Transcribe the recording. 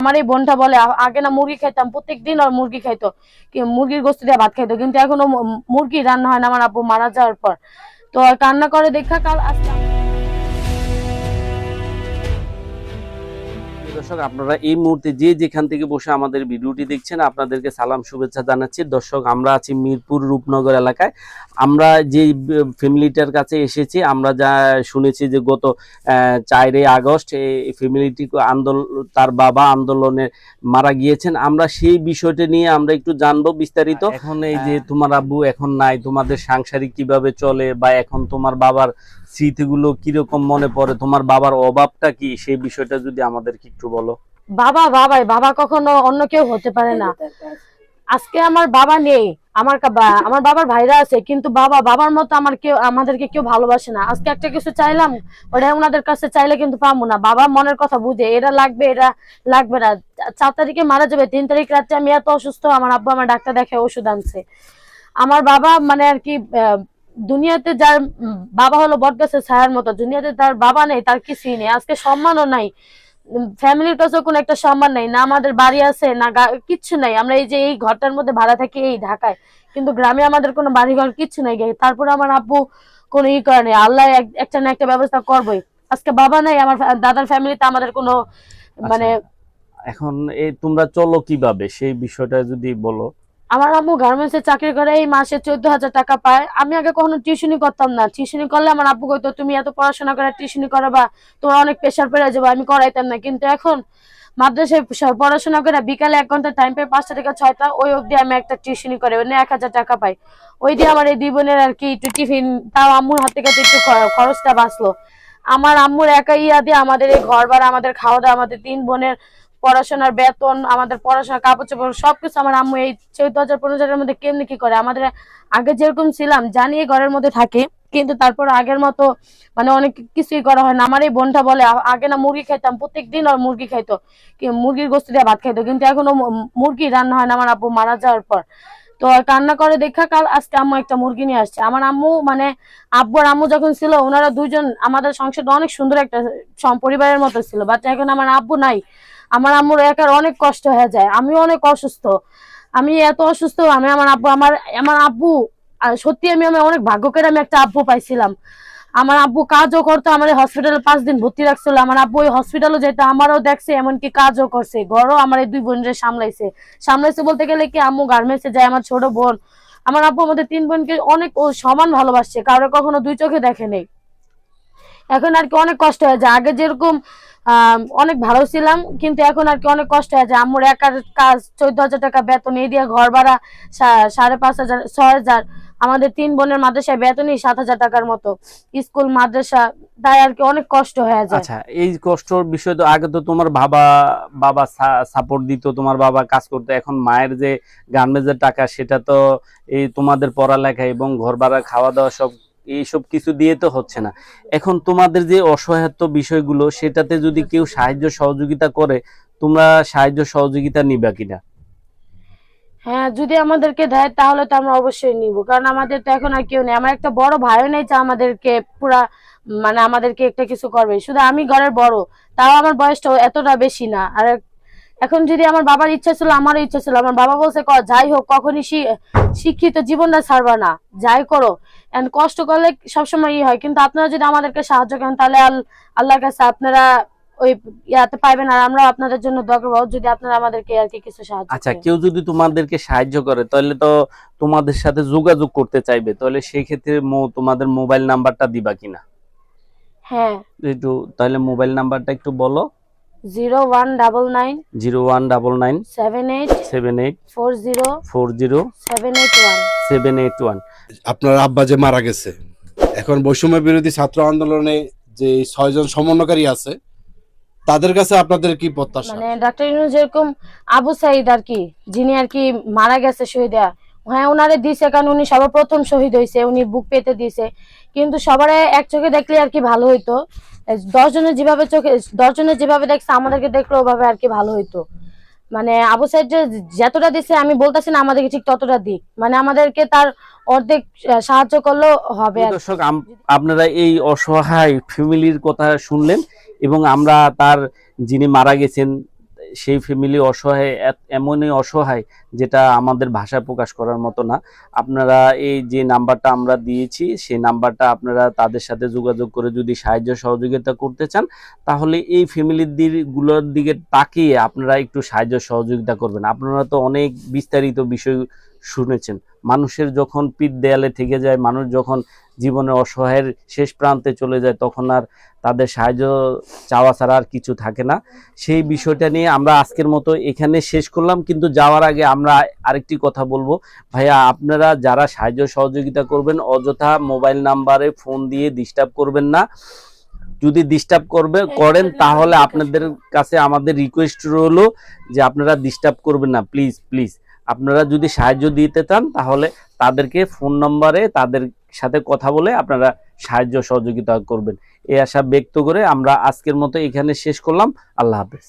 আমার এই বোনটা বলে আগে না মুরগি খাইতাম, প্রত্যেকদিন আর মুরগি খাইতো। মুরগির গোস্ত দিয়ে ভাত খাইতো, কিন্তু এখনও মুরগি রান্না হয় না, আমার আব্বু মারা যাওয়ার পর। তো কান্না করে দেখা, কাল আজকে দর্শক আপনারা এই মুহূর্তে যে যেখান থেকে বসে আমাদের ভিডিওটি দেখছেন আপনাদেরকে সালাম শুভেচ্ছা জানাচ্ছি। দর্শক আমরা আছি মিরপুর রূপনগর এলাকায়। আমরা যে ফ্যামিলিটার কাছে এসেছি আমরা যা শুনেছি যে গত চারই আগস্ট এই ফ্যামিলিটি আন্দোলন তার বাবা আন্দোলনে মারা গিয়েছেন। আমরা সেই বিষয়টা নিয়ে আমরা একটু জানব বিস্তারিত। এখন এই যে তোমার আব্বু এখন নাই তোমাদের সাংসারিক কীভাবে চলে বা এখন তোমার বাবার স্মৃতিগুলো কীরকম মনে পড়ে? তোমার বাবার অভাবটা কি? সেই বিষয়টা যদি আমাদেরকে একটু বলো। বাবা, বাবাই, বাবা কখনো অন্য কেউ হতে পারে না। আজকে আমার বাবা নেই, আমার আমার বাবার ভাইরা আছে, কিন্তু বাবা, বাবার মতো আমার কেউ আমাদেরকে কেউ ভালোবাসে না। আজকে একটা কিছু চাইলাম, ওটা ওনাদের কাছে চাইলে কিন্তু পাবো না। বাবা মনের কথা বুঝে, এরা লাগবে এরা লাগবে না। চার তারিখে মারা যাবে, তিন তারিখ রাত্রে আমি এত অসুস্থ, আমার আব্বু আমার ডাক্তার দেখে ওষুধ আনছে। আমার বাবা মানে আর কি দুনিয়াতে যার বাবা হলো বটগাছের ছায়ার মতো দুনিয়াতে তার বাবা নেই তার কিছুই নেই আজকে সম্মানও নাই। ফ্যামিলির কাছে কোনো একটা সম্মান নাই না আমাদের বাড়ি আছে না কিচ্ছু নাই। আমরা এই যে এই ঘরটার মধ্যে ভাড়া থাকি এই ঢাকায় কিন্তু গ্রামে আমাদের কোনো বাড়ি ঘর কিচ্ছু নাই তারপর আমার আব্বু কোনো ই করে নেই আল্লাহ এক- একটা না একটা ব্যবস্থা করবোই। আজকে বাবা নাই আমার দাদার ফ্যামিলিতে আমাদের কোনো মানে এখন এই তোমরা চলো কীভাবে? সেই বিষয়টা যদি বলো। আমার আম্মু গার্মেন্টস এ চাকরি করে, এই মাসে চোদ্দ হাজার টাকা পায়। আমি আগে কখনো টিউশনি করতাম না। টিউশনি করলে আমার আব্বু কইতো, তুমি এত পড়াশোনা করে টিউশনি করো বা তোমার অনেক প্রেশার পড়ে যাব, আমি করাইতাম না। কিন্তু এখন মাদ্রাসায় পড়াশোনা করে বিকালে এক ঘণ্টা টাইম পাই পাঁচটা থেকে ছয়টা, ওই অবধি আমি একটা টিউশনি করে, ওই এক হাজার টাকা পাই। ওই দিয়ে আমার এই দুই বোনের আর কি একটু টিফিন, তাও আম্মুর হাত থেকে একটু খরচটা বাঁচলো। আমার আম্মুর একা ইয়া দিয়ে আমাদের এই ঘর ভাড়া আমাদের খাওয়া দাওয়া আমাদের তিন বোনের পড়াশোনার বেতন, আমাদের পড়াশোনার কাপড় চোপড় সবকিছু আমার আম্মু এই চৌদ্দ হাজার পনেরো হাজারের মধ্যে কেমনি কি করে? আমাদের আগে যেরকম ছিলাম, জানি এই ঘরের মধ্যে থাকে, কিন্তু তারপর আগের মতো মানে অনেক কিছুই করা হয় না। আমার এই বোনটা বলে আগে না মুরগি খাইতাম প্রত্যেক দিন আর মুরগি খাইতো মুরগির গোস্ত দিয়ে ভাত খাইতো, কিন্তু এখনও মুরগি রান্না হয় না আমার আব্বু, মারা যাওয়ার পর। তো কান্না করে দেখা কাল আজকে আম্মু একটা মুরগি নিয়ে আসছে। আমার আম্মু মানে আব্বু আর আম্মু যখন ছিল, ওনারা দুইজন, আমাদের সংসারটা অনেক সুন্দর একটা পরিবারের মতো ছিল বাট এখন আমার আব্বু নাই। আমার আম্মুর একার অনেক কষ্ট হয়ে যায় আমি অনেক অসুস্থ। আমি এত অসুস্থ, আমি আমার আব্বু, আমার আমার আব্বু সত্যি আমি আমি অনেক ভাগ্য করে আমি একটা আব্বু পাইছিলাম। আমার আব্বু কাজও করতো, আমার হসপিটালে পাঁচ দিন ভর্তি রাখছিল, আমার আব্বু ওই হসপিটালও যেত, আমারও দেখছে এমনকি কাজও করছে, ঘরও আমার এই দুই বোনরে সামলাইছে। সামলাইছে বলতে গেলে কি আম্মু গার্মেন্টসে যায়, আমার ছোট বোন, আমার আব্বু আমাদের তিন বোনকে অনেক, ও সমান ভালোবাসছে, কারও কখনো দুই চোখে দেখে নেই। এখন আর কি অনেক কষ্ট হয়ে যায়, আগে যেরকম অনেক ভালো ছিলাম, কিন্তু এখন আর কি অনেক কষ্ট হয়ে যায়। আম্মুর একার কাজ চোদ্দ হাজার টাকা বেতন, এই দিয়ে ঘর ভাড়া সাড়ে পাঁচ হাজার, ছয় হাজার। আমাদের তিন বোনের মাদ্রাসায় বেতনই সাত হাজার টাকার মতো। স্কুল, মাদ্রাসা, তাই আর কি অনেক কষ্ট হয়ে যায়। আচ্ছা এই কষ্টর বিষয় তো আগে তো তোমার বাবা বাবা সাপোর্ট দিত, তোমার বাবা কাজ করতো। এখন মায়ের যে গার্মেন্টসের টাকা, সেটা তো এই তোমাদের পড়ালেখা এবং ঘর ভাড়া, খাওয়া দাওয়া সব এইসব কিছু দিয়ে তো হচ্ছে না। এখন তোমাদের যে অসহায়ত্ব বিষয়গুলো, সেটাতে যদি কেউ সাহায্য সহযোগিতা করে, তোমরা সাহায্য সহযোগিতা নিবা কিনা? হ্যাঁ যদি আমাদেরকে দেয়, তাহলে তো আমরা অবশ্যই নিব। কারণ আমাদের তো এখন আর কেউ নেই। আমার একটা বড় ভাইও নেই, যে আমাদেরকে পুরা মানে আমাদেরকে একটা কিছু করবে। শুধু আমি ঘরের বড়, তাও আমার বয়সটা এতটা বেশি না। আর এখন যদি আমার বাবার ইচ্ছা ছিল আমারও ইচ্ছা ছিল। আমার বাবা বলছে যাই হোক কখনই শিক্ষিত জীবনটা ছাড়বা না। যাই করো। এন্ড কষ্ট করলে সবসময় ই হয়। কিন্তু আপনারা যদি আমাদেরকে সাহায্য করেন তাহলে আল্লাহর কাছে আপনারা ওই ইয়াতে পাইবেন। আর আমরা আপনাদের জন্য দোয়া করব। যদি আপনারা আমাদেরকে আর কি কিছু সাহায্য আচ্ছা কেউ যদি তোমাদেরকে সাহায্য করে তাহলে তো তোমাদের সাথে যোগাযোগ করতে চাইবে। তাহলে সেই ক্ষেত্রে তোমাদের মোবাইল নাম্বারটা দিবা কিনা? হ্যাঁ। একটু তাহলে মোবাইল নাম্বারটা একটু বলো। Zero one double nine zero one double nine seven eight seven eight four zero four zero seven eight one seven eight one আপনার আব্বা যে মারা গেছে এখন বৈষম্য বিরোধী ছাত্র আন্দোলনে যে ছয়জন সমন্বয়কারী আছে তাদের কাছে আপনাদের কি প্রত্যাশা? মানে ডাক্তার যেরকম আবু সাইদ আর কি যিনি আর কি মারা গেছে শহীদা হ্যাঁ ওনারে দিছে কারণ উনি সবার প্রথম শহীদ হয়েছে উনি বুক পেতে দিছে। কিন্তু সবার এক চোখে দেখলে আর কি ভালো হইতো। দশ জনের যেভাবে চোখে দশ জনের যেভাবে দেখছে আমাদেরকে দেখলে ওভাবে আর কি ভালো হইতো। মানে আবু সাইদ যে যতটা দিছে আমি বলতেছি না আমাদেরকে ঠিক ততটা দিক। মানে আমাদেরকে তার অর্ধেক সাহায্য করলেও হবে দর্শক আপনারা এই অসহায় ফ্যামিলির কথা শুনলেন এবং আমরা তার যিনি মারা গেছেন সেই ফ্যামিলি অসহায় এমনই অসহায় যেটা আমাদের ভাষায় প্রকাশ করার মতো না। আপনারা এই যে নাম্বারটা আমরা দিয়েছি, সেই নাম্বারটা আপনারা তাদের সাথে যোগাযোগ করে যদি সাহায্য সহযোগিতা করতে চান, তাহলে এই ফ্যামিলিরগুলোর দিকে তাকিয়ে আপনারা একটু সাহায্য সহযোগিতা করবেন। আপনারা তো অনেক বিস্তারিত বিষয় শুনেছেন। মানুষের যখন পিঠ দেয়ালে থেকে যায়, মানুষ যখন জীবনে অসহায়ের শেষ প্রান্তে চলে যায় তখন আর তাদের সাহায্য চাওয়া ছাড়া আর কিছু থাকে না। সেই বিষয়টা নিয়ে আমরা আজকের মতো এখানে শেষ করলাম কিন্তু যাওয়ার আগে আমরা আরেকটি কথা বলব। ভাইয়া আপনারা যারা সাহায্য সহযোগিতা করবেন অযথা মোবাইল নাম্বারে ফোন দিয়ে ডিস্টার্ব করবেন না। যদি ডিস্টার্ব করবে করেন তাহলে আপনাদের কাছে আমাদের রিকোয়েস্ট রইল যে আপনারা ডিস্টার্ব করবেন না। প্লিজ প্লিজ আপনারা যদি সাহায্য দিতে চান তাহলে তাদেরকে ফোন নম্বরে তাদের সাথে কথা বলে আপনারা সাহায্য সহযোগিতা করবেন। এই আশা ব্যক্ত করে আমরা আজকের মতো এখানে শেষ করলাম। আল্লাহ হাফেজ।